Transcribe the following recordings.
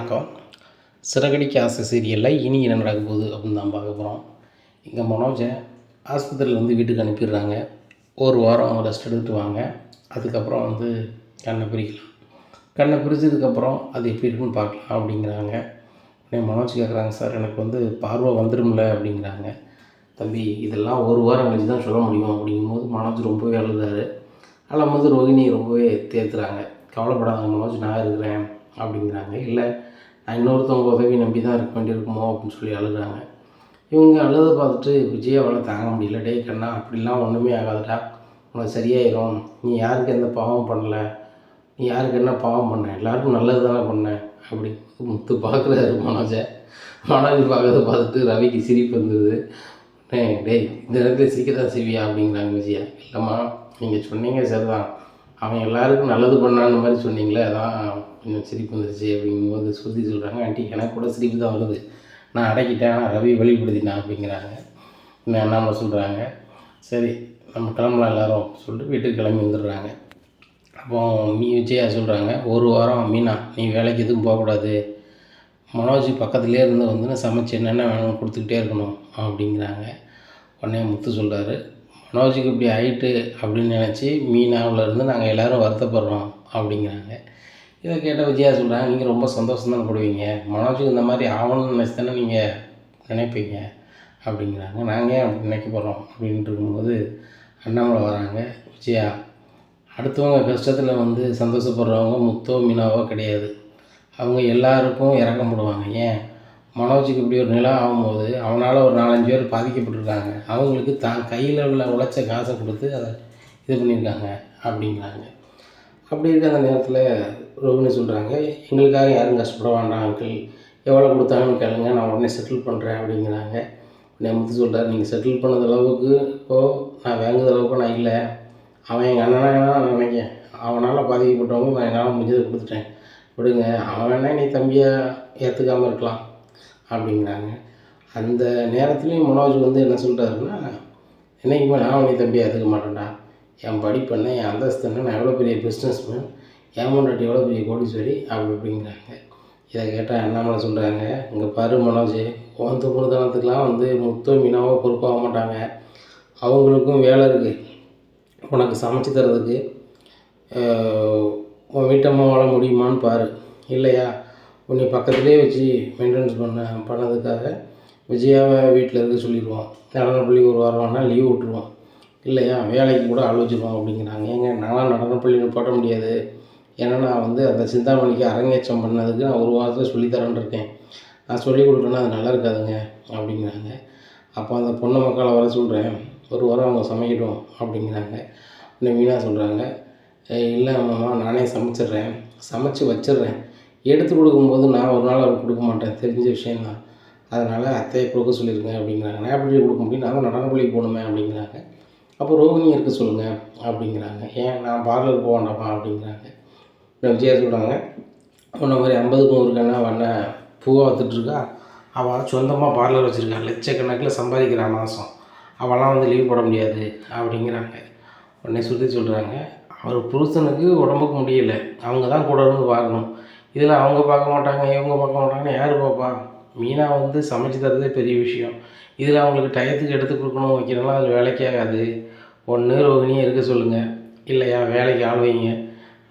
வணக்கம். சிறகடிக்க ஆசை சீரியலில் இனி என்ன நடக்க போகுது அப்படின்னு தான் பார்க்க போகிறோம் இங்கே மனோஜை ஆஸ்பத்திரியில் வந்து வீட்டுக்கு அனுப்பிடுறாங்க. ஒரு வாரம் அவங்க ரெஸ்ட் எடுத்துட்டு வாங்க. அதுக்கப்புறம் வந்து கண்ணை பிரிக்கலாம். கண்ணை பிரித்ததுக்கப்புறம் அது எப்படி இருக்குன்னு பார்க்கலாம் அப்படிங்கிறாங்க. உடனே மனோஜ் கேட்குறாங்க சார் எனக்கு வந்து பார்வை வந்துடும்ல அப்படிங்கிறாங்க. தம்பி இதெல்லாம் ஒரு வாரம் கழிச்சு தான் சொல்ல முடியும் அப்படிங்கும்போது மனோஜ் ரொம்பவே அழுதாரு. அழும்போது ரோகிணி ரொம்பவே தேர்த்துறாங்க கவலைப்படாத மனோஜ் நான் இருக்கிறேன் அப்படிங்கிறாங்க. இல்லை இன்னொருத்தவங்க உதவி நம்பி தான் இருக்க வேண்டியிருக்குமோ அப்படின்னு சொல்லி அழுகிறாங்க. இவங்க அழுதை பார்த்துட்டு விஜயாவால் தாங்க முடியல டேய் கண்ணா அப்படிலாம் ஒன்றுமே ஆகாதுடா. உனக்கு சரியாயிரும். நீ யாருக்கு எந்த பாவம் பண்ணல? நீ யாருக்கு என்ன பாவம் பண்ண? எல்லாருக்கும் நல்லது தானே பண்ண? அப்படி முத்து பார்க்குறாரு மனோஜை. மனோஜ் பார்க்கறத பார்த்துட்டு ரவிக்கு சிரிப்பு வந்தது டேய் டேய் இந்த நேரத்தில் சிரிக்க தான் செய்வியா? அப்படிங்கிறாங்க விஜயா. இல்லைம்மா நீங்கள் சொன்னீங்க சரிதான். அவன் எல்லாருக்கும் நல்லது பண்ணான்னு மாதிரி சொன்னீங்களே அதான் கொஞ்சம் சிரிப்பு வந்துருச்சு அப்படிங்கும்போது ஸ்ருதி சொல்கிறாங்க ஆண்டி எனக்கு கூட சிரிப்பு தான் வருது. நான் அடக்கிட்டேன் ஆனால் ரவி வெளிப்படுத்தினான் அப்படிங்கிறாங்க. என்ன அண்ணாமலை சொல்கிறாங்க சரி நம்ம கிளம்பலாம் எல்லோரும் சொல்லிட்டு வீட்டுக்கு கிளம்பி வந்துடுறாங்க. அப்போ மீ விஜயா சொல்கிறாங்க ஒரு வாரம் மீனா நீ வேலைக்கு எதுவும் போகக்கூடாது. மனோஜ் பக்கத்துலேயே இருந்து வந்து சமைச்சு என்னென்ன வேணும் கொடுத்துக்கிட்டே இருக்கணும் அப்படிங்கிறாங்க. உடனே முத்து சொல்கிறாரு மனோஜுக்கு இப்படி ஆயிட்டு அப்படின்னு நினச்சி மீனாவில் இருந்து நாங்கள் எல்லோரும் வருத்தப்படுறோம் அப்படிங்கிறாங்க. இதை கேட்ட விஜயா சொல்கிறாங்க நீங்கள் ரொம்ப சந்தோஷம் தான் படுவீங்க? மனோஜுக்கு இந்த மாதிரி ஆகணும்னு நினச்சி தானே நீங்கள் நினைப்பீங்க? அப்படிங்கிறாங்க. நாங்கள் ஏன் அப்படி நினைக்க போகிறோம் அப்படின்ட்டு இருக்கும்போது அண்ணாமலை வராங்க. விஜயா அடுத்தவங்க கஷ்டத்தில் வந்து சந்தோஷப்படுறவங்க முத்தோ மீனாவோ கிடையாது. அவங்க எல்லாருக்கும் இறக்கப்படுவாங்க ஏன்? மனோஜுக்கு இப்படி ஒரு நிலம் ஆகும்போது அவனால் ஒரு நாலஞ்சு பேர் பாதிக்கப்பட்டிருக்காங்க. அவங்களுக்கு தான் கையில் உள்ள உழைச்ச காசை கொடுத்து அதை இது பண்ணியிருக்காங்க அப்படிங்கிறாங்க. அப்படி இருக்க அந்த நேரத்தில் ரோகிணி சொல்கிறாங்க எங்களுக்காக யாரும் கஷ்டப்பட வேண்டாம் அங்கிள் எவ்வளோ கொடுத்தாங்கன்னு கேளுங்க நான் உடனே செட்டில் பண்ணுறேன் அப்படிங்கிறாங்க. உடனே முத்து சொல்கிறார் நீங்கள் செட்டில் பண்ணது அளவுக்கு இப்போது நான் வாங்குற அளவுக்கு நான் இல்லை. அவன் எங்கள் அண்ணனா நான் நினைக்கிறேன் அவனால் பாதிக்கப்பட்டவங்க நான் என்னால் முடிஞ்சதை கொடுத்துட்டேன். விடுங்க அவன் வேணா நீ தம்பியாக ஏற்றுக்காமல் இருக்கலாம். அப்படிங்கிறாங்க. அந்த நேரத்துலேயும் மனோஜ் வந்து என்ன சொல்கிறாருன்னா என்றைக்குமே நான் உன்னை தம்பியாக எடுத்துக்க மாட்டேன்டா. என் படிப்பு என்ன என் அந்தஸ்து என்ன நான் எவ்வளோ பெரிய பிஸ்னஸ் மேன் என் முன்னாடி எவ்வளோ பெரிய கோடீஸ்வரி அப்படி அப்படிங்கிறாங்க இதை கேட்டால் அண்ணாமலை சொல்கிறாங்க இங்கே பாரு மனோஜ் உன் துப்புரத்தனத்துக்கெலாம் வந்து முத்தோ மீனாவோ பொறுப்பாக மாட்டாங்க. அவங்களுக்கும் வேலை இருக்குது உனக்கு சமைச்சு தரதுக்கு உன் வீட்டம்மா வாழ முடியுமான்னு பாரு. இல்லையா? உன்னை பக்கத்துலேயே வச்சு மெயின்டெனன்ஸ் பண்ண பண்ணதுக்காக விஜயாவை வீட்டில் இருக்க சொல்லிடுவோம் நடனப்பள்ளி ஒரு வாரம்னா லீவ் விட்டுருவோம் இல்லையா? வேலைக்கு கூட ஆலோசிடுவோம் அப்படிங்கிறாங்க. ஏங்க நான்லாம் நடனப்பள்ளின்னு போட முடியாது. ஏன்னா நான் வந்து அந்த சிந்தாமணிக்கு அரங்கேற்றம் பண்ணதுக்கு நான் ஒரு வாரத்தில் சொல்லித்தரேன் இருக்கேன். நான் சொல்லிக் கொடுக்குறேன்னா அது நல்லா இருக்காதுங்க அப்படிங்கிறாங்க. அப்போ அந்த பொண்ணு மக்களை வர சொல்கிறேன் ஒரு வாரம் அவங்க சமைக்கட்டும் அப்படிங்கிறாங்க. உடனே மீனா சொல்கிறாங்க இல்லை மாமா நானே சமைச்சிட்றேன். சமைச்சு வச்சிடுறேன். எடுத்து கொடுக்கும்போது நான் ஒரு நாள் அவருக்கு கொடுக்க மாட்டேன். தெரிஞ்ச விஷயம் தான். அதனால் அத்தையை கொடுக்க சொல்லியிருக்கேன் அப்படிங்கிறாங்க. நான் எப்படி கொடுக்க முடியும்? நான் தான் நடனப்பள்ளிக்கு போகணுமே அப்படிங்கிறாங்க. அப்போ ரோகிணி இருக்க சொல்லுங்கள் அப்படிங்கிறாங்க. ஏன்? நான் பார்லர் போக வேண்டாமா அப்படிங்கிறாங்க. விஜயா சொல்கிறாங்க உன்ன மாதிரி ஐம்பதுக்கு நூறு கண்ணா வண்ண பூவை வந்துட்டுருக்கா அவள் சொந்தமாக பார்லர் வச்சுருக்கா. லட்சக்கணக்கில் சம்பாதிக்கிறா மாதம் அவளாம் வந்து லீவ் போட முடியாது. அப்படிங்கிறாங்க. உடனே சுற்றி சொல்கிறாங்க அவர் புருஷனுக்கு உடம்புக்கு முடியல. அவங்க தான் கூட இருந்து பார்க்கணும். இதில் அவங்க பார்க்க மாட்டாங்க இவங்க பார்க்க மாட்டாங்கன்னு யார் பார்ப்பா? மீனாக வந்து சமைச்சு தரதே பெரிய விஷயம். இதில் அவங்களுக்கு டயத்துக்கு எடுத்து கொடுக்கணும் வைக்கிறனால அது வேலைக்கே ஆகாது. ஒன்று ரோகிணியை இருக்க சொல்லுங்கள் இல்லையா வேலைக்கு ஆள் வைங்க.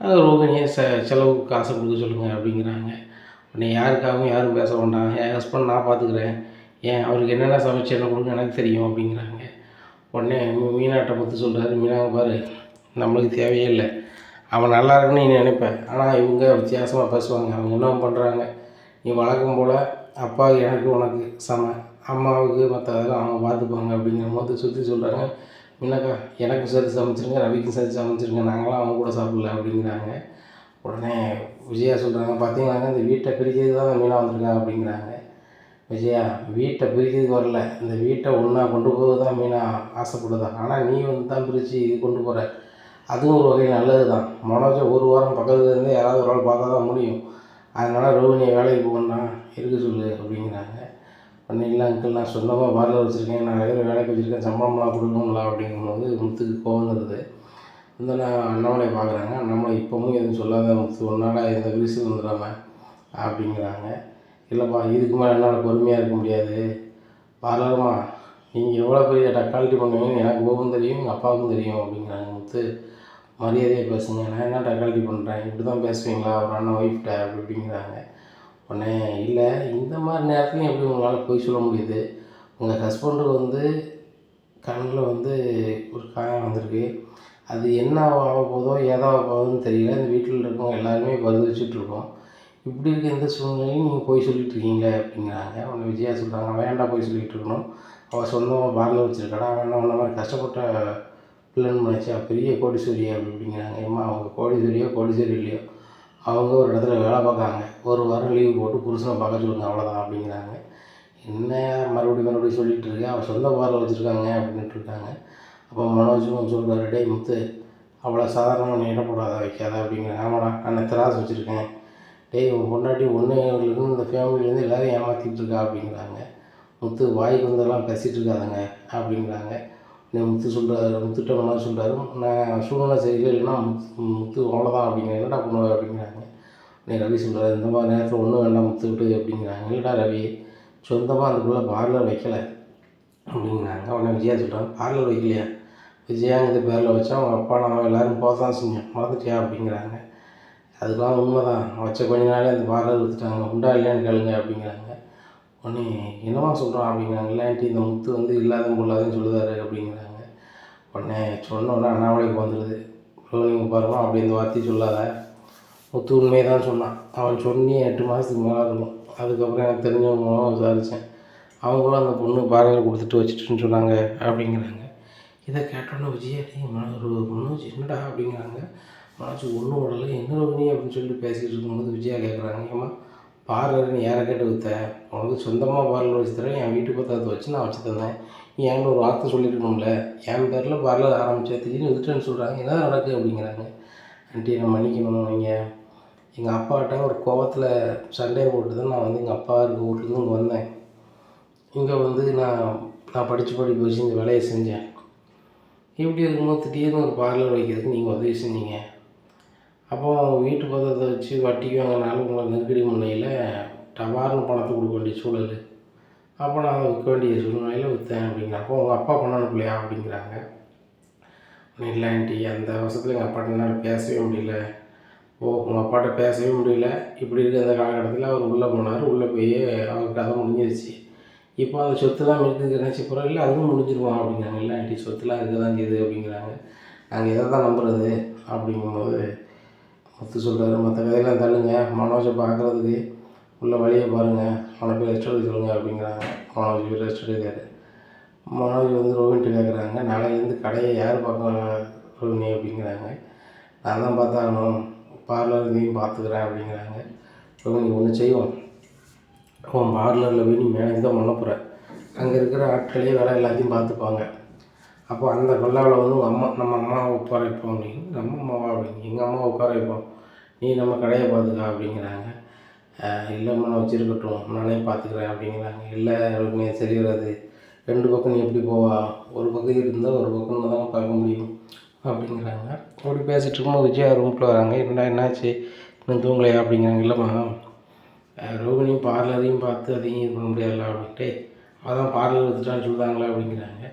ரோகிணியை செ செலவுக்கு காசை கொடுக்க சொல்லுங்கள் அப்படிங்கிறாங்க. உடனே யாருக்காகவும் யாரும் பேச வேண்டாம். என் ஹஸ்பண்ட் நான் பார்த்துக்கிறேன். ஏன் அவருக்கு என்னென்ன சமைச்சு என்ன கொடுங்க எனக்கு தெரியும் அப்படிங்கிறாங்க. உடனே மீனாட்டை பற்றி சொல்கிறாரு மீனாவை பாரு நம்மளுக்கு தேவையே இல்லை. அவன் நல்லா இருக்குன்னு நீ நினைப்ப. ஆனால் இவங்க வித்தியாசமாக பேசுவாங்க. அவங்க என்ன பண்ணுறாங்க நீ வழக்கம் போல் அப்பா எனக்கு உனக்கு சம அம்மாவுக்கு மற்ற அதெல்லாம் அவங்க பார்த்துப்பாங்க அப்படிங்கிற போது சுற்றி சொல்கிறாங்க முன்னக்கா எனக்கு சேர்த்து சமைச்சிருங்க ரவிக்கும் சேர்த்து சமைச்சிருங்க. நாங்களாம் அவங்க கூட சாப்பிடல அப்படிங்கிறாங்க. உடனே விஜயா சொல்கிறாங்க பார்த்தீங்களாங்க இந்த வீட்டை பிரிக்கிறது தான் மீனாக வந்திருக்கா? அப்படிங்கிறாங்க. விஜயா வீட்டை பிரிக்கிறதுக்கு வரல. இந்த வீட்டை ஒன்றா கொண்டு போக தான் மீனா ஆசைப்படுதா? ஆனால் நீ வந்து தான் பிரித்து இது கொண்டு போகிற அதுவும் ஒரு வகை நல்லது தான் மனோஜை ஒரு வாரம் பக்கத்தில் இருந்து யாராவது ஒரு ஆள் பார்த்தா தான் முடியும். அதனால் ரோகிணியை வேலைக்கு போகணும்னா இருக்க சொல்லு அப்படிங்கிறாங்க. பண்ணிக்கலாம் அங்கிள். நான் சொந்தமாக பார்லர் வச்சுருக்கேன். நான் நிறைய வேலைக்கு வச்சுருக்கேன். சம்பளம்லாம் கொடுக்கணும்ல அப்படிங்கும்போது முத்துக்கு கோவம் வருது. இந்த நான் அண்ணாமலை பார்க்குறாங்க. அண்ணாமலை இப்போவும் எதுவும் சொல்லாத முத்து. ஒன்றால் எந்த விரிசல் வந்துடாம அப்படிங்கிறாங்க. இல்லைப்பா இதுக்கு மேலே என்னால் பொறுமையாக இருக்க முடியாது. பார்லர்மா நீங்கள் எவ்வளோ பெரிய டக்காலிட்டி பண்ணுவீங்கன்னு எனக்கு போகும் தெரியும் எங்கள் அப்பாவுக்கும் தெரியும் அப்படிங்கிறாங்க முத்து. மரியாதையாக பேசுங்க. நான் என்ன டக்காலிட்டி பண்ணுறேன் இப்படி தான் பேசுவீங்களா? ஒரு அண்ணன் ஒய்ஃப்ட அப்படி இப்படிங்கிறாங்க. உடனே இல்லை இந்த மாதிரி நேரத்துலையும் எப்படி உங்களால் பொய் சொல்ல முடியுது? உங்கள் ஹஸ்பண்டுக்கு வந்து கண்ணில் வந்து ஒரு காயம் வந்திருக்கு. அது என்ன ஆக போதோ ஏதாவது போகுதுன்னு தெரியல. இந்த வீட்டில் இருக்கவங்க எல்லாருமே பரிதவிச்சிட்ருக்கோம் இப்படி இருக்க எந்த சூழ்நிலையும் நீங்கள் போய் சொல்லிட்டு இருக்கீங்க அப்படிங்கிறாங்க. உடனே விஜயா சொல்கிறாங்க வேண்டாம் போய் சொல்லிகிட்டு இருக்கணும்? அவள் சொந்தமாக பார்லர் வச்சுருக்காடா? அவன் என்ன உன்ன மாதிரி கஷ்டப்பட்ட பிள்ளைன்னு நினச்சா பெரிய கோடீஸ்வரி அப்படிங்கிறாங்க. ஏம்மா அவங்க கோடீஸ்வரியோ கோடீஸ்வரி இல்லையோ அவங்க ஒரு இடத்துல வேலை பார்க்காங்க ஒரு வாரம் லீவு போட்டு புருஷனை பார்க்க சொல்லுங்க அவ்வளோதான் அப்படிங்கிறாங்க. என்ன மறுபடியும் மறுபடியும் சொல்லிகிட்டு இருக்கேன் அவன் சொந்த பாரில் வச்சுருக்காங்க அப்படின்ட்டு இருக்காங்க. அப்போ மனோஜும் சொல்கிறாரு டே முத்து அவ்வளோ சாதாரணமாக நீ இடப்படாத போடாத வைக்காத அப்படிங்கிறாங்க. ஆமாடா நான் திராஸ் வச்சுருக்கேன். டேய் உன் பொண்டாட்டி ஒன்று இந்த ஃபேமிலியிலேருந்து எல்லோரும் ஏமாற்றிட்டு இருக்கா அப்படிங்கிறாங்க. முத்து வாய்க்கு வந்தெல்லாம் பேசிகிட்டு இருக்காதங்க அப்படிங்கிறாங்க. முத்து சொல்கிறாரு முத்துட்ட மாதிரி சொல்கிறாரு நான் சூழ்நிலை சரியில்லை இல்லைன்னா முத்து முத்து அவ்வளோதான் அப்படிங்கிறாங்க. என்னடா பண்ணுவ அப்படிங்கிறாங்க. நீ ரவி சொல்கிறாரு இந்த மாதிரி நேரத்தில் ஒன்றும் வேண்டாம் முத்து விட்டு அப்படிங்கிறாங்க. இல்லைடா ரவி சொந்தமாக அதுக்குள்ளே பார்லர் வைக்கலை அப்படிங்கிறாங்க. உடனே விஜயா சொல்கிறாங்க பார்லர் வைக்கலையா? விஜயாங்கிறது பேரில் வச்சா அவங்க அப்பா நம்ம எல்லோரும் போக தான் செஞ்சோம் மறந்துட்டியா? அப்படிங்கிறாங்க. அதுக்கெலாம் உண்மை தான் வச்ச கொஞ்ச நாளே அந்த பார்லர் விற்றுட்டாங்க உண்டா இல்லையான்னு கேளுங்க அப்படிங்கிறாங்க. உடனே என்னவா சொல்கிறான் அப்படிங்கிறாங்க. இல்லாட்டி இந்த முத்து வந்து இல்லாத பொல்லாதன்னு சொல்லுதாரு அப்படிங்கிறாங்க. உடனே சொன்னோடனே அண்ணாமலைக்கு வந்துடுது நீங்கள் பாருமா அப்படி இந்த வார்த்தையை சொல்லாத. முத்து உண்மையை தான் சொன்னான். அவன் சொன்னி எட்டு மாதத்துக்கு மேலே இருக்கும். அதுக்கப்புறம் எனக்கு தெரிஞ்சவங்க மூலம் விசாரித்தேன் அவங்களும் அந்த பொண்ணு பாறையில் கொடுத்துட்டு வச்சுட்டுன்னு சொன்னாங்க அப்படிங்கிறாங்க. இதை கேட்டோன்னே விஜய் டேய் ஒரு மனோஜ் என்னடா? அப்படிங்கிறாங்க. மனோஜ் ஒன்றும் உடலை என்ன ரோகிணி? அப்படின்னு சொல்லிட்டு பேசிகிட்டு இருக்கும்போது விஜயா கேட்குறாங்க ஏமா பார்லர் நீ யாரை கேட்டு விற்ற உனக்கு சொந்தமாக பார்லர் வச்சு தரேன். என் வீட்டு பத்திரத்தை வச்சு நான் வச்சு தந்தேன். நீ என்கிட்ட ஒரு வார்த்தை சொல்லியிருக்கணும்ல? என் பேரில் பார்லர் ஆரம்பித்தேன் திடீர்னு வித்துட்டேன்னு சொல்கிறாங்க என்ன நடக்குது அப்படிங்கிறாங்க. ஆண்டி நான் மன்னிக்கணும் நீங்கள் எங்கள் அப்பாட்ட ஒரு கோவத்தில் சண்டையை போட்டு தான் நான் வந்து எங்கள் அப்பா இருக்க வீட்லேருந்து இங்கே வந்தேன். இங்கே வந்து நான் நான் படித்து படிப்பு வச்சு இந்த வேலையை செஞ்சேன். இப்படி இருக்கும்போது திடீர்னு ஒரு பார்லர் வைக்கிறதுக்கு நீங்கள் உதவி செஞ்சீங்க. அப்போது அவங்க வீட்டு பத்திரத்தை வச்சு வட்டிக்கு வாங்கினாலும் உங்களை நெருக்கடி முன்னையில் டவார்னு பணத்தை கொடுக்க வேண்டிய சூழல். அப்போ நான் அதை விற்க வேண்டிய சூழ்நிலையில் விற்றேன் அப்படிங்கிறேன் அப்போ உங்கள் அப்பா பண்ண அனுப்பலையா அப்படிங்கிறாங்க. இல்லை ஆண்டி அந்த வருஷத்தில் எங்கள் அப்பாட்ட என்னால் பேசவே முடியல. ஓ உங்கள் அப்பாட்ட பேசவே முடியல. இப்படி இருக்க அந்த காலகட்டத்தில் அவர் உள்ளே போனார். உள்ளே போய் அவர் கதை முடிஞ்சிருச்சு. இப்போ அந்த சொத்துலாம் இருக்குது நினச்சி போகிறோம் இல்லை அதுவும் முடிஞ்சிருவோம் அப்படிங்கிறாங்க. இல்லை ஆண்டி சொத்துலாம் இருக்க தான் செய்யுது அப்படிங்கிறாங்க. நாங்கள் எதை தான் நம்புறது? அப்படிங்கும்போது முத்து சொல்கிறாரு மற்ற கதையெல்லாம் தள்ளுங்க. மனோஜை பார்க்குறதுக்கு உள்ள வழியை பாருங்கள் அவனை போய் ரெஸ்ட் எடுக்க சொல்லுங்கள் அப்படிங்கிறாங்க. மனோஜ் போய் ரெஸ்ட் எடுக்காரு மனோஜ் வந்து ரோஹின்ட்டு கேட்குறாங்க நாளையிலேருந்து கடையை யார் பார்க்க ரோஹினி? அப்படிங்கிறாங்க. நான் தான் பார்த்தாகணும் பார்லர் இதையும் பார்த்துக்கிறேன் அப்படிங்கிறாங்க. ரோஹினி ஒன்று செய்வோம் உன் பார்லரில் போய் நீ மேனேஜ் தான் பண்ண போகிற அங்கே இருக்கிற ஆட்களே வேலை எல்லாத்தையும் பார்த்துப்பாங்க. அப்போ அந்த கொல்லாவில் வந்து அம்மா நம்ம அம்மாவை உட்கார வைப்போம் அப்படின்னு நம்ம அம்மாவா அப்படின்னு எங்கள் அம்மாவை உட்கார வைப்போம். நீ நம்ம கடையை பார்த்துக்கா அப்படிங்கிறாங்க. இல்லைம்மா நான் வச்சுருக்கட்டும். நானே பார்த்துக்கிறேன் அப்படிங்கிறாங்க. இல்லை நீ சரி வராது. ரெண்டு பக்கம் நீ எப்படி போவா? ஒரு பக்கம் இருந்தால் ஒரு பக்கம் தான் பார்க்க முடியும் அப்படிங்கிறாங்க. அப்படி பேசிகிட்டு இருக்கும்போது விஜயா ரூம்குள்ளே வராங்க. என்ன என்னாச்சு? இன்னும் தூங்கலையா அப்படிங்கிறாங்க. இல்லைம்மா. ரோகிணியும் பார்லரையும் பார்த்து அதையும் இது பண்ண முடியாதுல்ல அப்படின்ட்டு. அதான் பார்லர் எடுத்துட்டான்னு சொல்லுதாங்களா அப்படிங்கிறாங்க.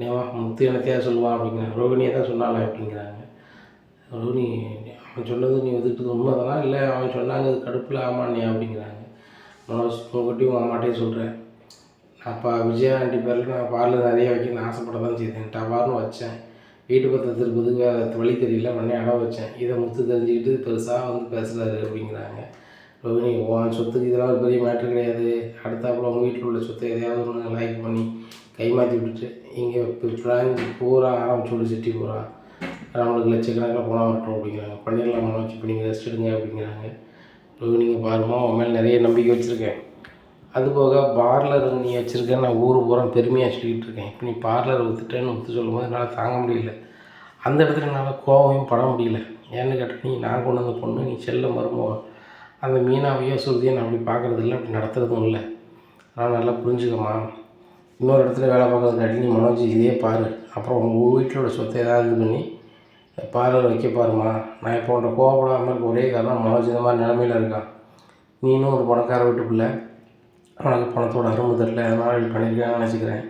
நேவா முத்து எனத்தையா சொல்லுவான் அப்படிங்கிறாங்க. ரோகிணியை தான் சொன்னாலே அப்படிங்கிறாங்க. ரோகிணி அவன் சொன்னது நீ வந்துட்டு உண்மை தானா இல்லை அவன் சொன்னாங்க அது கடுப்பில் ஆமாண்ணே அப்படிங்கிறாங்க. மனோஜ் உங்கள்கிட்டையும் உங்கள் அம்மாட்டையும் சொல்கிறேன் அப்பா விஜயா ஆண்டி பேரில் நான் பார்லர் நிறைய வைக்கணும்னு ஆசைப்பட தான் செய்தேன். டவார்னு வச்சேன். வீட்டு பத்திரத்தை திருப்பதுக்கு வேறு வழி தெரியல உடனே இடம் வச்சேன். இதை முத்து தெரிஞ்சுக்கிட்டு பெருசாக வந்து பேசுகிறாரு அப்படிங்கிறாங்க. ரோகிணி உன் சொத்துக்கு இதெல்லாம் ஒரு பெரிய மேட்ரு கிடையாது. அடுத்தாப்புல உங்கள் வீட்டில் உள்ள சொத்தை எதையாவது ஒன்று லைக் பண்ணி கை மாற்றி விட்டுட்டு இங்கே இப்போ பிராஞ்சி பூரா ஆரம்பிச்சு சிட்டி பூரா நம்மளுக்கு லட்சக்கணக்கில் போனால் வரட்டும் அப்படிங்கிறாங்க. பண்ணிடலாம் மனோஜ் இப்போ நீங்கள் ரெஸ்ட் எடுங்க அப்படிங்கிறாங்க. நீங்கள் பாருமா உன் மேலே நிறைய நம்பிக்கை வச்சுருக்கேன். அதுபோக பார்லர் நீ வச்சுருக்கேன் நான் ஊர் பூரா பெருமையாக சொல்லிக்கிட்டு இருக்கேன். இப்போ நீ பார்லர் விற்றுட்டேன்னு விற்று சொல்லும்போது என்னால் தாங்க முடியல. அந்த இடத்துல என்னால் கோவம் பட முடியல. ஏன்னு கேட்டால் நீ நான் கொண்டு வந்த பொண்ணு நீ செல்ல மருமோ அந்த மீனாவையோ சுருதியோ நான் அப்படி பார்க்குறது இல்லை அப்படி நடத்துறதும் இல்லை. ஆனால் நல்லா புரிஞ்சுக்கம்மா. இன்னொரு இடத்துல வேலை பார்க்குறதுக்காட்டி நீ மனோஜ் இதே பாரு. அப்புறம் உங்கள் வீட்டிலோட சொத்தை ஏதாவது இது பண்ணி பார்லர் வைக்க பாருமா நான் இப்போ உன்ட்ட கோவப்படாமல் இருக்க ஒரே காரணம் மனோஜ் இந்த மாதிரி நிலமையில இருக்கான். நீனும் ஒரு பணக்கார வீட்டு பிள்ளை. உனக்கு பணத்தோட அரும்பு தெரில அதனால் இப்படி பண்ணியிருக்கான்னு நினச்சிக்கிறேன்.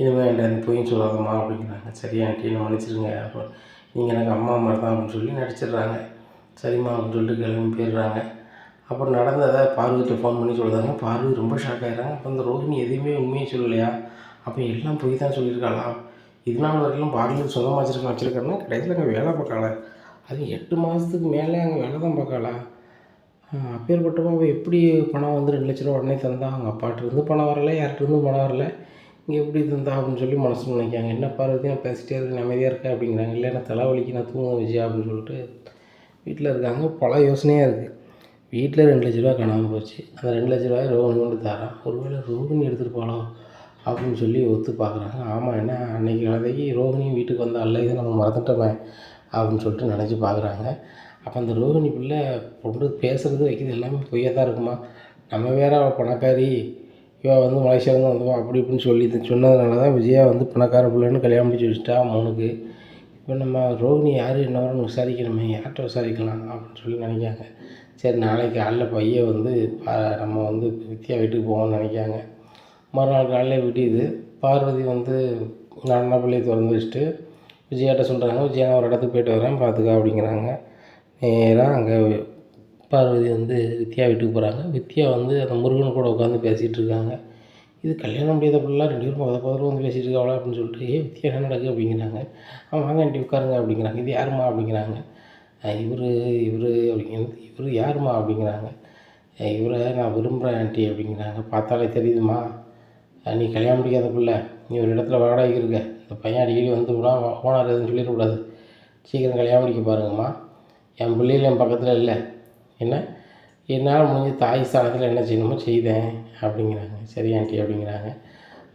இனிமேல் என்கிட்ட எந்த பொய்யும் சொல்லாதம்மா அப்படிங்கிறாங்க. சரியா ஆண்டி என்ன மன்னிச்சிருங்க. அப்புறம் நீங்கள் எனக்கு அம்மா மாதிரி தான் அப்படின்னு சொல்லி நடிச்சிடுறாங்க. சரிம்மா அப்படின்னு சொல்லிட்டு கிளம்பி போயிடுறாங்க. அப்புறம் நடந்ததை பார்வதிட்ட ஃபோன் பண்ணி சொல்லுறாங்க பார்வதி ரொம்ப ஷாக் ஆகிறாங்க அப்போ அந்த ரோஹிணி எதையுமே உண்மையை சொல்லலையா? அப்போ எல்லாம் போய் தான் சொல்லியிருக்காளா? இது நாள் வரைக்கும் பார்லர் சொந்தமாக வச்சிருக்க வச்சிருக்காருன்னா கடைசியில் அங்கே வேலை பார்க்கல. அது எட்டு மாதத்துக்கு மேலே அங்கே வேலை தான் பார்க்கலா. அப்பேற்பட்டவா அவள் எப்படி பணம் வந்து ரெண்டு லட்ச ரூபா உடனே தந்தா? அவங்க அப்பாட்டிருந்து பணம் வரல யார்கிட்டருந்து பணம் வரல. இங்கே எப்படி தந்தா அப்படின்னு சொல்லி மனசு நினைக்காங்க என்ன பார்வதி நான் பேசிட்டே இருக்கு நிம்மதியாக இருக்கேன் அப்படிங்கிறாங்க. இல்லை நான் தலைவலிக்கு நான் தூங்க விஜயா அப்படின்னு சொல்லிட்டு வீட்டில் இருக்காங்க. பல யோசனையாக இருக்குது வீட்டில் ரெண்டு லட்ச ரூபா காணாமல் போச்சு. அந்த ரெண்டு லட்ச ரூபாய் ரோஹிணி கொண்டு தரான் ஒருவேளை ரோஹிணி எடுத்துகிட்டு போகலாம் அப்படின்னு சொல்லி ஒத்து பார்க்குறாங்க. ஆமாம் என்ன? அன்றைக்கி கலந்தைக்கு ரோகிணியும் வீட்டுக்கு வந்தால இதை நம்ம மறந்துட்டோமே அப்படின்னு சொல்லிட்டு நினச்சி பார்க்குறாங்க. அப்போ அந்த ரோஹிணி பிள்ளை பொண்ணு பேசுகிறது வைக்கிறது எல்லாமே பொய்யாக தான் இருக்குமா? நம்ம வேற அவள் பணக்காரி. இவள் வந்து மலேசியாவிலேருந்து வந்தவா? அப்படி இப்படின்னு சொல்லி சொன்னதுனால தான் விஜயா வந்து பணக்கார பிள்ளைன்னு கல்யாணம் முடிச்சு வச்சுட்டா மூணுக்கு இப்போ நம்ம ரோகிணி யார் என்ன வரணும்னு விசாரிக்கணுமே? யார்கிட்ட விசாரிக்கலாம் அப்படின்னு சொல்லி நினைக்காங்க சரி நாளைக்கு காலைல பையன் வந்து பா- நம்ம வந்து வித்யா வீட்டுக்கு போவோம்னு நினைக்காங்க மறுநாள் காலையில் விடியுது. பார்வதி வந்து நடன பிள்ளையை திறந்து வச்சுட்டு விஜயாட்ட சொல்கிறாங்க விஜயா நான் ஒரு இடத்துக்கு போயிட்டு வரேன். பார்த்துக்கா அப்படிங்கிறாங்க. நேராக அங்கே பார்வதி வந்து வித்யா வீட்டுக்கு போகிறாங்க வித்யா வந்து அந்த முருகன் கூட உட்காந்து பேசிகிட்டு இருக்காங்க. இது கல்யாணம் முடியாத பிள்ளை ரெண்டு பேரும் முத முதல்ல வந்து பேசிகிட்டு இருக்காங்களா அப்படின்னு சொல்லிட்டு ஏ வித்யா என்ன நடக்குது? அப்படிங்கிறாங்க. அவன் வாங்க ஆண்டி உட்காருங்க அப்படிங்கிறாங்க. இது யாரும்மா? அப்படிங்கிறாங்க. இவர் இவர் அப்படிங்கிறது இவர் யாரும்மா அப்படிங்கிறாங்க. இவரை நான் விரும்புகிறேன் ஆண்டி அப்படிங்கிறாங்க. பார்த்தாலே தெரியுதுமா நீ கல்யாணம் முடிக்காத பிள்ளை. நீ ஒரு இடத்துல வாடகைக்கு இருக்க. இந்த பையன் அடிக்கடி வந்து விடா ஓனர் எதுவும் சொல்லிடக்கூடாது. சீக்கிரம் கல்யாணம் முடிக்க பாருங்கம்மா. என் பிள்ளைகள் என் பக்கத்தில் இல்லை. என்ன? என்னால் முடிஞ்ச தாய் ஸ்தானத்தில் என்ன செய்யணுமோ செய்தேன் அப்படிங்கிறாங்க. சரி ஆண்டி அப்படிங்கிறாங்க.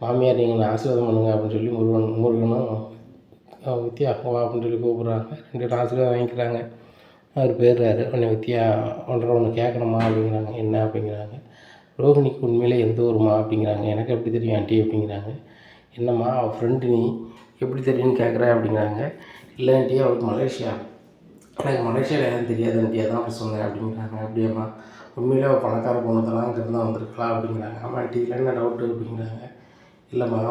மாமியார் நீங்கள் ஆசீர்வாதம் பண்ணுங்க அப்படின்னு சொல்லி முருகன் முருகனும் அவன் வித்யா வா அப்படின்னு சொல்லி கூப்பிட்றாங்க ரெண்டு பேரும் வாங்கிக்கிறாங்க. அவர் போயிடுறாரு உன்னை வித்யா ஒன்றரை ஒன்று கேட்கணுமா அப்படிங்கிறாங்க. என்ன அப்படிங்கிறாங்க. ரோஹிணிக்கு உண்மையிலே எந்த ஊருமா அப்படிங்கிறாங்க. எனக்கு எப்படி தெரியும் ஆண்டி அப்படிங்கிறாங்க. என்னம்மா அவள் ஃப்ரெண்டு நீ எப்படி தெரியும்னு கேட்குற அப்படிங்கிறாங்க. இல்லை ஆண்டி அவளுக்கு மலேசியா. எனக்கு மலேசியாவில் எதுவும் தெரியாது ஆண்டி அதான் அப்படி சொன்னேன் அப்படிங்கிறாங்க. அப்படியேம்மா. உண்மையிலே அவள் பணக்கார பொண்ணு தானே அங்கேருந்து வந்திருக்கலாம் அப்படிங்கிறாங்க. ஆமாம் ஆண்டி இதில் என்ன டவுட்டு அப்படிங்கிறாங்க. இல்லைம்மா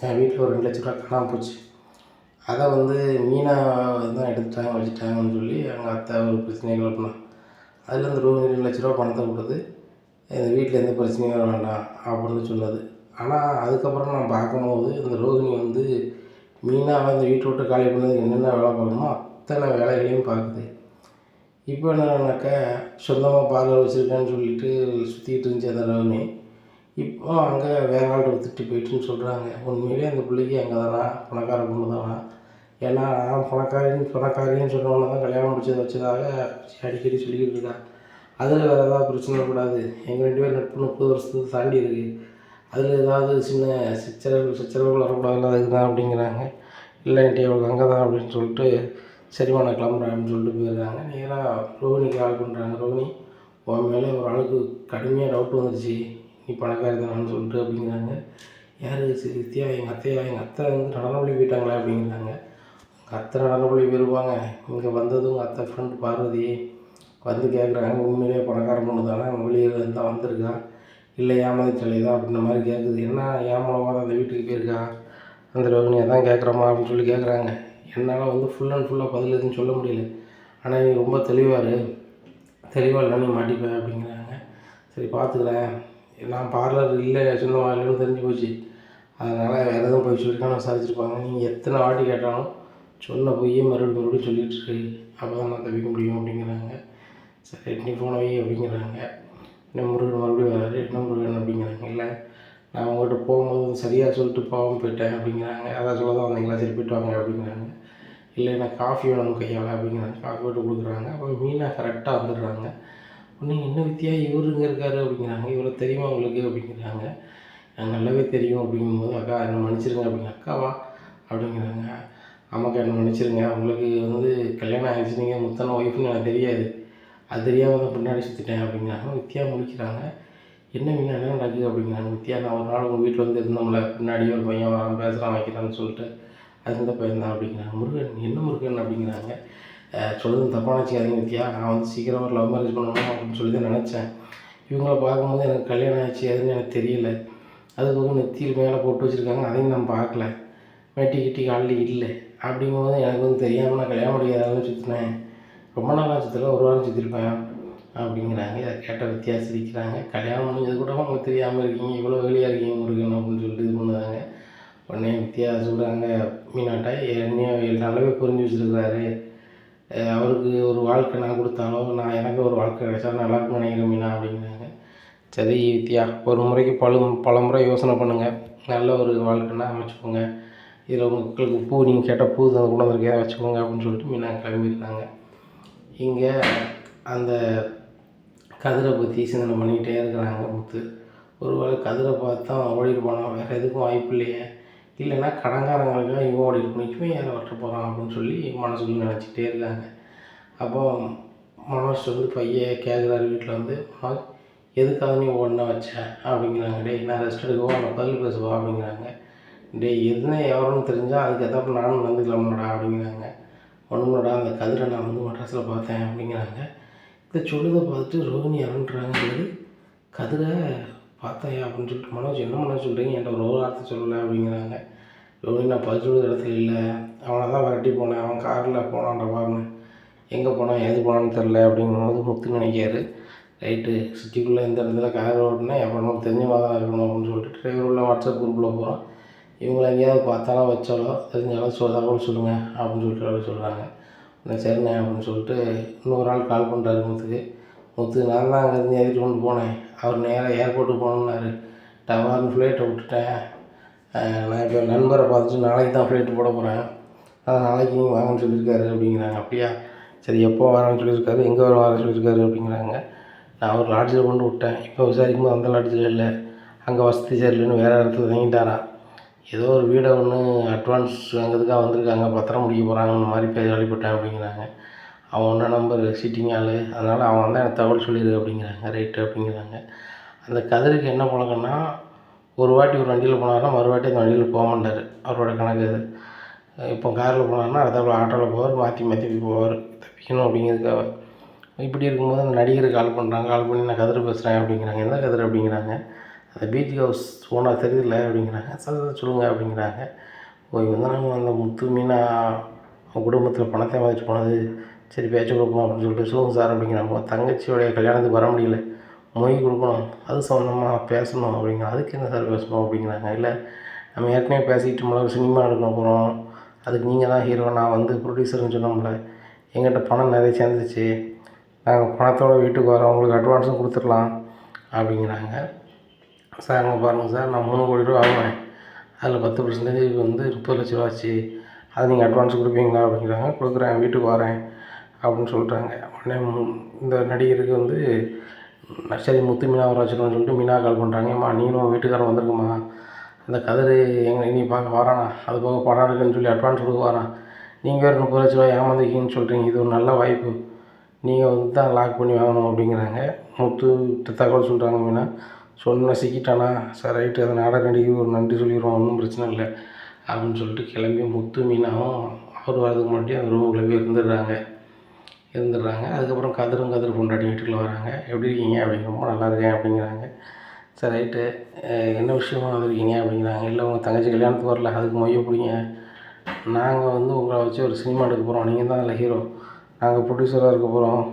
என் வீட்டில் ஒரு ரெண்டு லட்ச ரூபா காணாமல் போச்சு. அதை வந்து மீனா தான் எடுத்துட்டாங்க வச்சுட்டாங்கன்னு சொல்லி எங்கள் அத்தை ஒரு பிரச்சனையை கிளப்பினான் அதில் இந்த ரூபா ரெண்டு லட்ச ரூபா பணத்தை கொடுத்து எங்கள் வீட்டில் எந்த பிரச்சனையும் வர வேண்டாம் அப்படின்னு சொன்னது. ஆனால் அதுக்கப்புறம் நான் பார்க்கும்போது இந்த ரோகிணி வந்து மீனாக அந்த வீட்டை விட்டு காலி பண்ணதுக்கு என்னென்ன வேலை பண்ணணுமோ அத்தனை வேலைகளையும் பார்க்குது. இப்போ என்னன்னாக்கா சொந்தமாக பார்லர் வச்சுருக்கேன்னு சொல்லிட்டு சுற்றிட்டு இருந்துச்சு அந்த ரோகிணி. இப்போ அங்கே வேற ஆள்கிட்ட திட்டி போயிட்டுன்னு சொல்கிறாங்க உண்மையிலேயே அந்த பிள்ளைக்கு அங்கே தானா பணக்கார பொண்ணு தானா ஏன்னா நான் பணக்காரின்னு பணக்காரின்னு சொன்னவொன்னே தான் கல்யாணம் முடிச்சது வச்சதாக அடிக்கடி சொல்லிக்கிட்டு இருக்கா அதில் வேறு ஏதாவது பிரச்சனை கூடாது எங்கள் ரெண்டு பேரும் நட்பு முப்பது வருஷத்துக்கு தாண்டி இருக்குது அதில் ஏதாவது சின்ன சிச்சரவு சிச்சரவுகள் வரக்கூடாதுல்ல அதுக்கு தான் அப்படிங்கிறாங்க. இல்லை அவளுக்கு அங்கே தான் அப்படின்னு சொல்லிட்டு சரிம்மா நான் கிளம்புறேன் அப்படின்னு சொல்லிட்டு போயிடுறாங்க. நேராக ரோஹினிக்கு கால் பண்ணுறாங்க ரோஹினி உன் மேலே ஒரு ஆளுக்கு கடுமையாக டவுட் வந்துருச்சு. நீ பணக்காரி தானான்னு சொல்லிட்டு அப்படிங்கிறாங்க. யார் சித்தியா எங்கள் அத்தையா? எங்கள் அத்தை வந்து நடனப்பள்ளி போயிட்டாங்களா அப்படிங்கிறாங்க. அத்தனை அத்தை நடனப்பள்ளி போயிருப்பாங்க. இங்கே வந்ததும் அத்தை ஃப்ரெண்டு பார்வதி வந்து கேட்குறாங்க உண்மையிலேயே பணக்கார பொண்ணு தானே. வெளியே தான் வந்திருக்கா. இல்லை ஏமாதி தான் அப்படின்ற மாதிரி கேட்குது என்ன ஏன் தான் அந்த வீட்டுக்கு போயிருக்கா? அந்த ரோகிணியை தான் கேட்குறோமா அப்படின்னு சொல்லி கேட்குறாங்க என்னால் வந்து ஃபுல் அண்ட் ஃபுல்லாக பதில் எதுவும் சொல்ல முடியல. ஆனால் நீ ரொம்ப தெளிவார் தெளிவாக இல்லை நீ மாட்டிப்ப அப்படிங்கிறாங்க. சரி பார்த்துக்கிறேன் நான் பார்லர் இல்லை சொந்தமாக இல்லைன்னு தெரிஞ்சு போச்சு. அதனால் வேறு எதுவும் போய் சொல்லியிருக்கான்னு விசாரிச்சிருப்பாங்க. நீங்கள் எத்தனை வாட்டி கேட்டாலும் சொன்ன பொய்யே மறுபடியும் மறுபடியும் சொல்லிட்டு இருக்கு அப்போ தான் நான் தவிக்க முடியும் அப்படிங்கிறாங்க. சரி நீ ஃபோனை வை அப்படிங்கிறாங்க. என்ன முருகன் மறுபடியும் வராரு என்ன முருகன் அப்படிங்கிறாங்க. இல்லை நான் உங்கள்கிட்ட போகும்போது சரியாக சொல்லிட்டு போகாமல் போயிட்டேன் அப்படிங்கிறாங்க. அதான் சொல்ல தான் வந்தீங்களா சரி போயிட்டு வாங்க அப்படிங்கிறாங்க. இல்லை எனக்கு காஃபி வேணும் கையால் அப்படிங்கிறாங்க. காஃபி போட்டு கொடுக்குறாங்க. அப்போ மீனா கரெக்டாக வந்துடுறாங்க. உடனே என்ன வித்தியா இவர் இங்கே இருக்காரு? அப்படிங்கிறாங்க. இவரை தெரியுமா உங்களுக்கு? அப்படிங்கிறாங்க. எனக்கு நல்லாவே தெரியும். அப்படிங்கும்போது அக்கா என்னை மன்னிச்சிருங்க அப்படிங்க அக்காவா? அப்படிங்கிறாங்க. ஆமாக்கா என்னை மன்னிச்சிருங்க. உங்களுக்கு வந்து கல்யாணம் ஆகிடுச்சு நீங்கள் முத்தன ஒய்ஃப்னு எனக்கு தெரியாது. அது தெரியாமல் தான் பின்னாடி சுற்றிட்டேன் அப்படிங்கிறாங்க. வித்தியா முடிக்கிறாங்க என்ன மீனா என்ன நடக்குது அப்படிங்கிறாங்க. வித்தியா நான் ஒரு நாள் உங்கள் வீட்டில் வந்து இருந்தோம்ல. பின்னாடி ஒரு பையன் வரான் பேசுகிறான் வைக்கிறான்னு சொல்லிட்டு. அது இந்த பையன் தான் அப்படிங்கிறாங்க. முருகன் என்ன முருகன் அப்படிங்கிறாங்க? அஹ் தப்பான தப்பாக நினச்சிக்காதீங்க வித்தியா நான் வந்து சீக்கிரம் ஒரு லவ் மேரேஜ் பண்ணணும் அப்படின்னு சொல்லி தான் நினச்சேன். இவங்கள பார்க்கும்போது எனக்கு கல்யாணம் ஆச்சு அதுன்னு எனக்கு தெரியல. அதுக்கு நெத்தியில் மேலே போட்டு வச்சுருக்காங்க. அதையும் நான் பார்க்கல. மெட்டி கிட்டி காலில் இல்லை. அப்படிங்கும்போது எனக்கு வந்து தெரியாமல் நான் கல்யாணம் முடியாதாலும் சுற்றினேன் ரொம்ப நாளாக சுற்றல ஒரு வாரம் சுற்றிருப்பேன் அப்படிங்கிறாங்க. இதை கேட்ட வித்தியாசம் இருக்கிறாங்க கல்யாணம் முடிஞ்சது கூட உங்களுக்கு தெரியாமல் இருக்கீங்க இவ்வளோ வெளியாக இருக்கீங்க முருகன் அப்படின்னு சொல்லிட்டு இது பண்ணுறாங்க உடனே வித்தியாசம் சொல்கிறாங்க மீனாட்டா என்னையும் நல்லாவே புரிஞ்சு வச்சுருக்கிறாரு? அவருக்கு ஒரு வாழ்க்கை நான் கொடுத்தாலும் நான் எனக்கு ஒரு வாழ்க்கை கிடைச்சா நல்லா இருக்கும்னு நினைக்கிறேன் மீனா அப்படிங்கிறாங்க. சரி வித்யா ஒரு முறைக்கு பல பல முறை யோசனை பண்ணுங்கள் நல்ல ஒரு வாழ்க்கைன்னா அமைச்சுக்கோங்க. இதில் உங்களுக்கு பூ நீங்கள் கேட்ட பூ தான் கொண்டு வந்திருக்கேன் வச்சுக்கோங்க அப்படின்னு சொல்லிட்டு மீனா கிளம்பியிருக்காங்க. இங்கே அந்த கதிரை பற்றி சிந்தனை பண்ணிக்கிட்டே இருக்கிறாங்க முத்து. ஒருவேளை கதிரை பார்த்து தான் ஓடிட்டு போனான் வேறு எதுக்கும் வாய்ப்பு இல்லையே. இல்லைன்னா கடங்காரங்களுக்கெல்லாம் இவன் ஓடிட்டு போய் யாரை வரட்டு போகிறான் அப்படின்னு சொல்லி மனசுக்குள்ள நினச்சிக்கிட்டே இருக்காங்க. அப்போ மனோஜ் வந்து பையன் கேட்குறாரு வீட்டில் வந்து மனோஜ் எதுக்காக நீ ஓடினா வச்ச? அப்படிங்கிறாங்க. டே நான் ரெஸ்ட் எடுக்கவோ? அவனை பதில் பேசுவோம் அப்படிங்கிறாங்க. டேய் எதுனா எவரோன்னு தெரிஞ்சால் அதுக்கு எதாப்ப நானும் நடந்துக்கலாம்டா அப்படிங்கிறாங்க. ஒன்றும்டா அந்த கதிரை நான் வந்து மட்ராஸில் பார்த்தேன் அப்படிங்கிறாங்க. இதை சொல்லுதை பார்த்துட்டு ரோகிணி இறந்துறாங்க கதிரை பார்த்தேன் அப்படின்னு சொல்லிட்டு மனோஜ் என்ன மனோஜ் சொல்கிறீங்க என்கிட்ட ஒரு ஒரு வார்த்தை சொல்லலை அப்படிங்கிறாங்க. ரோகிணி நான் பதில் இடத்துல இல்லை. அவனை தான் விரட்டி போனேன். அவன் காரில் போனான்டா பாருன்னு. எங்கே போனான்? எது போனான்னு தெரில அப்படிங்கும்போது முத்து நினைக்காரு ரைட்டு சிட்டிக்குள்ளே இந்த இடத்துல கார் ஓட்டினா எவ்வளோ மாதிரி தான் இருக்கணும் அப்படின்னு சொல்லிட்டு டிரைவர் உள்ள வாட்ஸ்அப் குரூப்பில் போகிறோம் இவங்களை எங்கேயாவது பார்த்தாலும் வச்சாலோ தெரிஞ்சாலும் சொல் தகவல் சொல்லுங்கள் அப்படின்னு சொல்லிட்டு அவர் சொல்கிறாங்க நான் சரிண்ணே அப்படின்னு சொல்லிட்டு இன்னொரு ஆள் கால் பண்ணுறாரு முத்துக்கு. முத்து நான் தான் அங்கேருந்து ஏறிட்டு கொண்டு போனேன். அவர் நேராக ஏர்போர்ட்டுக்கு போகணுன்னாரு டவார்னு ஃப்ளைட்டை விட்டுட்டேன். நான் இப்போ நண்பரை பார்த்துட்டு நாளைக்கு தான் ஃப்ளைட்டு போட போகிறேன் அதான் நாளைக்கு வாங்கன்னு சொல்லியிருக்காரு அப்படிங்கிறாங்க. அப்படியா? சரி எப்போ வரேன்னு சொல்லியிருக்காரு எங்கே வர வர சொல்லியிருக்காரு அப்படிங்கிறாங்க. நான் ஒரு லாட்ஜில் கொண்டு விட்டேன். இப்போ விசாரிக்கும் போது அந்த லாட்ஜில் இல்லை. அங்கே வசதி சரியில்லைன்னு வேறு இடத்துல தங்கிட்டாரான் ஏதோ ஒரு வீடை ஒன்று அட்வான்ஸ் வாங்குறதுக்காக வந்திருக்காங்க பத்திரம் முடிக்க போகிறாங்க இந்த மாதிரி பேர் வழிபட்டேன் அப்படிங்கிறாங்க. அவன் ஒன்றா நம்பர் சீட்டிங் ஆள் அதனால் அவன் வந்து எனக்கு தகவல் சொல்லிடு அப்படிங்கிறாங்க ரைட்டு அப்படிங்கிறாங்க. அந்த கதிருக்கு என்ன பழக்கம்னா ஒரு வாட்டி ஒரு வண்டியில் போனார்னா மறுவாட்டி அந்த வண்டியில் போக மாட்டார். அவரோட கணக்கு அது. இப்போ காரில் போனார்னா அடுத்த ஆட்டோவில் போவார் மாற்றி மாற்றி போவார். தப்பிக்கணும் அப்படிங்கிறதுக்காக. இப்படி இருக்கும்போது அந்த நடிகருக்கு கால் பண்ணுறாங்க கால் பண்ணி நான் கதிர் பேசுகிறேன் அப்படிங்கிறாங்க. எந்த கதிர் அப்படிங்கிறாங்க? பீச் ஹவுஸ் போனால் தெரியல அப்படிங்கிறாங்க. சார் சொல்லுங்கள் அப்படிங்கிறாங்க. ஓ இவன் நாங்கள் நம்ம அந்த முத்து மீனா அவங்க குடும்பத்தில் பணத்தை வாங்கிட்டு போனது. சரி பேச்சு கொடுப்போம் அப்படின்னு சொல்லிட்டு சொல்லுங்கள் சார் அப்படிங்கிறாங்க. தங்கச்சியோடைய கல்யாணத்துக்கு வர முடியல. மொய் கொடுக்கணும். அது சம்மந்தமாக பேசணும் அப்படிங்கிற அதுக்கு என்ன சார் பேசணும் அப்படிங்கிறாங்க. இல்லை நம்ம ஏற்கனவே பேசிக்கிட்டு நம்மள சினிமா எடுக்க போகிறோம் அதுக்கு நீங்கள் தான் ஹீரோ நான் வந்து ப்ரொடியூசர்னு சொன்னோம்ல. எங்கிட்ட பணம் நிறைய சேர்ந்துச்சு. நாங்கள் பணத்தோட வீட்டுக்கு வரோம். உங்களுக்கு அட்வான்ஸும் கொடுத்துடலாம் அப்படிங்கிறாங்க. சார் அங்கே பாருங்கள் சார். நான் மூணு கோடி ரூபா வாங்கினேன். அதில் பத்து பர்சன்டேஜ் வந்து முப்பது லட்ச ரூபா ஆச்சு. அதை நீங்கள் அட்வான்ஸ் கொடுப்பீங்களா அப்படிங்கிறாங்க. கொடுக்குறேன். வீட்டுக்கு வரேன் அப்படின்னு சொல்லிட்டாங்க உடனே இந்த நடிகருக்கு வந்து "நான் சரி முத்து மீனா வர வச்சுருவோம்னு சொல்லிட்டு மீனா கால் பண்ணுறாங்க அம்மா நீனும் வீட்டுக்காரன் வந்திருக்குமா அந்த கதிர் எங்களை நீ பார்க்க வரானா? அது போக படம் எடுக்குன்னு சொல்லி அட்வான்ஸ் கொடுக்க வரான். நீங்கள் வேறு முப்பது லட்ச ரூபா ஏமாந்துருக்கீங்கன்னு சொல்கிறீங்க இது ஒரு நல்ல வாய்ப்பு. நீங்கள் வந்து தான் லாக் பண்ணி வாங்கணும் அப்படிங்கிறாங்க. முத்து தகவல் சொல்கிறாங்க மீனா. சொன்ன சிக்கிட்டானா? Sir right. அதை நாடக நடிகர் ஒரு நன்றி சொல்லிடுவோம் ஒன்றும் பிரச்சனை இல்லை. அப்படின்னு சொல்லிட்டு கிளம்பி முத்து மீனாவும் அவர் வரதுக்கு முன்னாடி அந்த ரூமில் போய் இருந்துடுறாங்க. இருந்துடுறாங்க. அதுக்கப்புறம் கதிரும் கதிர் பொண்டாட்டி வீட்டுக்குள்ளே வராங்க. எப்படி இருக்கீங்க? அப்படிங்க ரொம்ப நல்லா இருக்கேன். அப்படிங்கிறாங்க. சரி ரைட்டு. என்ன விஷயமா வந்திருக்கீங்க அப்படிங்கிறாங்க. இல்லை உங்கள் தங்கச்சி கல்யாணத்துக்கு வரல. அதுக்கு மொய்ய பிடிங்க. நாங்கள் வந்து உங்களை வச்சு ஒரு சினிமா எடுக்க போகிறோம் நீங்கள் தான் அதில் ஹீரோ. நாங்கள் ப்ரொடியூசராக இருக்க போகிறோம்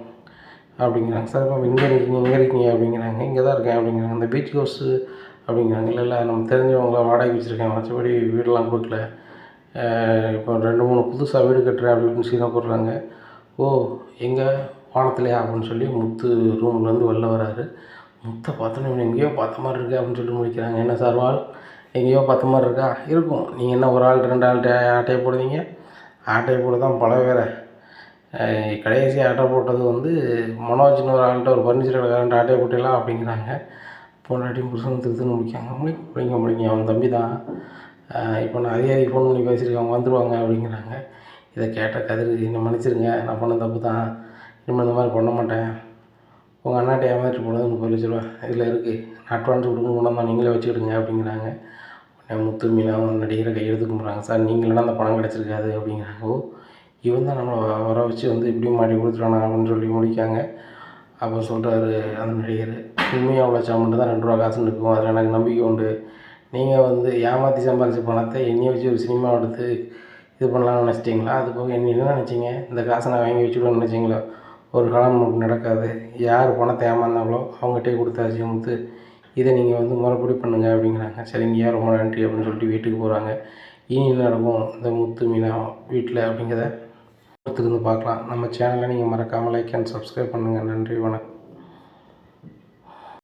அப்படிங்கிறாங்க. சார் இப்போ இங்கே இருக்கீங்க இங்கே இருக்கீங்க அப்படிங்கிறாங்க. இங்கே தான் இருக்கேன் அப்படிங்கிறாங்க. இந்த பீச் ஹவுஸு அப்படிங்கிறாங்க. இல்லை இல்லை நம்ம தெரிஞ்சவங்கள வாடகை வச்சுருக்கேன். மற்றபடி வீடெலாம் கொடுக்கல. இப்போ ரெண்டு மூணு புதுசாக வீடு கட்டுறேன் அப்படின்னு இப்படின்னு சீனா போடுறாங்க ஓ எங்கே? வானத்துலையா? அப்படின்னு சொல்லி முத்து ரூம்லேருந்து வெளில வராரு. முத்தை பார்த்தோன்னே எங்கேயோ பார்த்த மாதிரி இருக்கு அப்படின்னு சொல்லிட்டு முடிக்கிறாங்க. என்ன சார் வாழ் எங்கேயோ பார்த்த மாதிரி இருக்கா? இருக்கும். நீங்கள் என்ன ஒரு ஆள் ரெண்டு ஆள் ஆட்டையை போடுவீங்க? ஆட்டையை போட தான் பல வேறு. கடைசியாக ஆர்டர் போட்டது வந்து மனோஜ்னு ஒரு ஆள்கிட்ட ஒரு ஃபர்னிச்சர் கடைக்காரன்ட்டு ஆட்டையை போட்டிடலாம் அப்படிங்கிறாங்க. பொண்டாட்டியும் புருஷனும் திருத்துன்னு முடிக்காங்க முடிங்க முடிங்க முடிங்க. அவன் தம்பி தான். இப்போ நான் அதிகாரிக்கு ஃபோன் பண்ணி பேசியிருக்கேன். அவங்க வந்துடுவாங்க அப்படிங்கிறாங்க. இதை கேட்ட கதிர் என்னை மன்னிச்சிருங்க. நான் பண்ண தப்பு தான். இனிமேல் இந்த மாதிரி பண்ண மாட்டேன். உங்கள் அண்ணாட்ட ஏமாற்றி போனது முப்பது லட்ச ரூபா. இதில் இருக்குது அட்வான்ஸ் கொடுங்க கொண்டு நீங்களே வச்சுக்கிடுங்க அப்படிங்கிறாங்க. உடனே முத்து மீனா நடிகரை கையெழுத்து கும்பிட்றாங்க. சார் நீங்களெல்லாம் அந்த பணம் கிடச்சிருக்காது அப்படிங்கிறாங்க. ஓ இவன் தான் நம்மளை வர வச்சு வந்து இப்படியும் மாட்டி கொடுத்துட்டானா அப்படின்னு சொல்லி முடிக்காங்க. அப்போ சொல்கிறாரு அந்த நடிகர் உண்மையாக உழைச்சா மட்டும்தான் ரெண்டு ரூபா காசு நிற்கும். அதில் எனக்கு நம்பிக்கை உண்டு. நீங்கள் வந்து ஏமாற்றி சம்பாதிச்ச பணத்தை என்னையை வச்சு ஒரு சினிமா எடுத்து இது பண்ணலாம்னு நினச்சிட்டிங்களா? அது போக என்ன என்ன நினச்சிங்க? இந்த காசை நான் வாங்கி வச்சுக்கணும்னு நினச்சிங்களா? ஒரு காலம் நமக்கு நடக்காது. யார் பணத்தை ஏமாந்தாங்களோ அவங்ககிட்டே கொடுத்தாச்சு முத்து இதை நீங்கள் வந்து முறைப்படி பண்ணுங்கள் அப்படிங்கிறாங்க. சரிங்கய்யா ரொம்ப நன்றி அப்படின்னு சொல்லிட்டு வீட்டுக்கு போகிறாங்க இனி என்ன நடக்கும்? இந்த முத்து மீனா வீட்டில் அப்படிங்கிறத பொறுத்திருந்து பார்க்கலாம். நம்ம சேனலை நீங்கள் மறக்காமல் லைக் அண்ட் சப்ஸ்கிரைப் பண்ணுங்கள் நன்றி வணக்கம்.